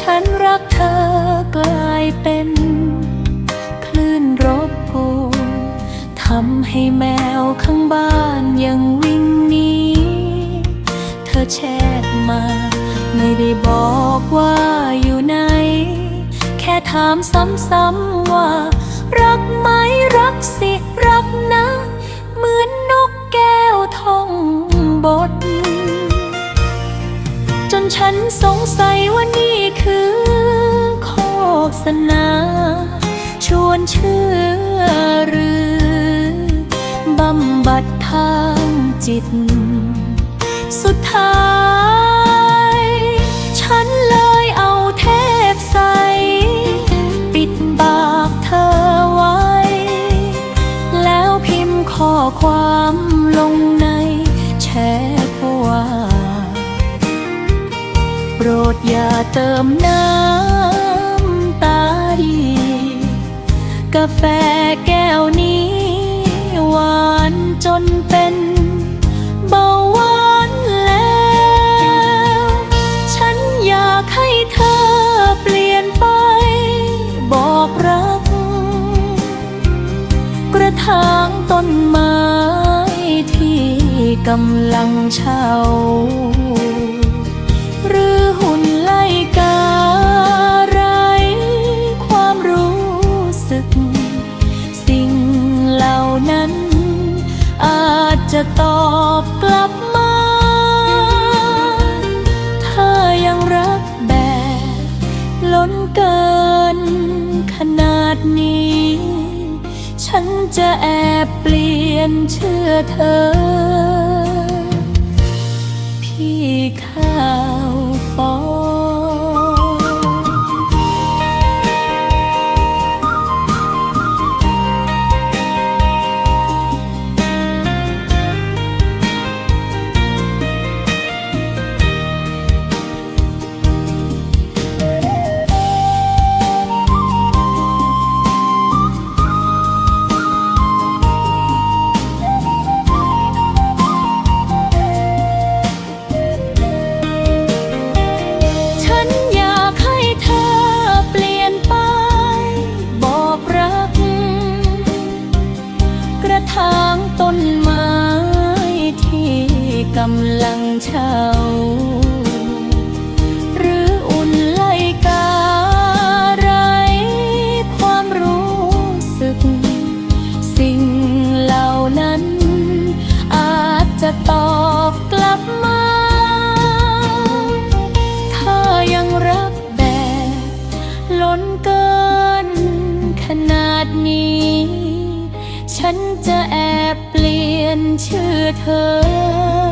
ฉันรักเธอกลายเป็น คลื่นรบกวนทำให้แมวข้างบ้านยังวิ่งหนีเธอแชทมา ไม่ได้บอกว่าอยู่ไหน แค่ถามซ้ำๆว่า รักไหมรักสิ รักนะ เหมือนนกแก้วทอง ฉันสงสัยว่านี่คือโฆษณา ชวนเชื่อหรือบำบัดทางจิต สุดท้าย ฉันเลยเอาเทปใส ปิดปากเธอไว้ แล้วพิมพ์ข้อความลง รดอย่าเติมน้ำตาดี กาแฟแก้วนี้หวานจนเป็นเบาหวานแล้ว ฉันอยากให้เธอเปลี่ยนไป บอกรัก กระถางต้นไม้ที่กำลังเช่า จะตอบกลับมา ถ้ายังรักแบบล้นเกินขนาดนี้ ฉันจะแอบเปลี่ยนเชื่อเธอ กระถางต้นไม้ที่กำลังเช่าหรืออุ่นไล่กาไรความรู้สึก สิ่งเหล่านั้น อาจจะตอบกลับมา ถ้ายังรักแบบล้นเกินขนาดนี้ ฉันจะแอบเปลี่ยนชื่อเธอ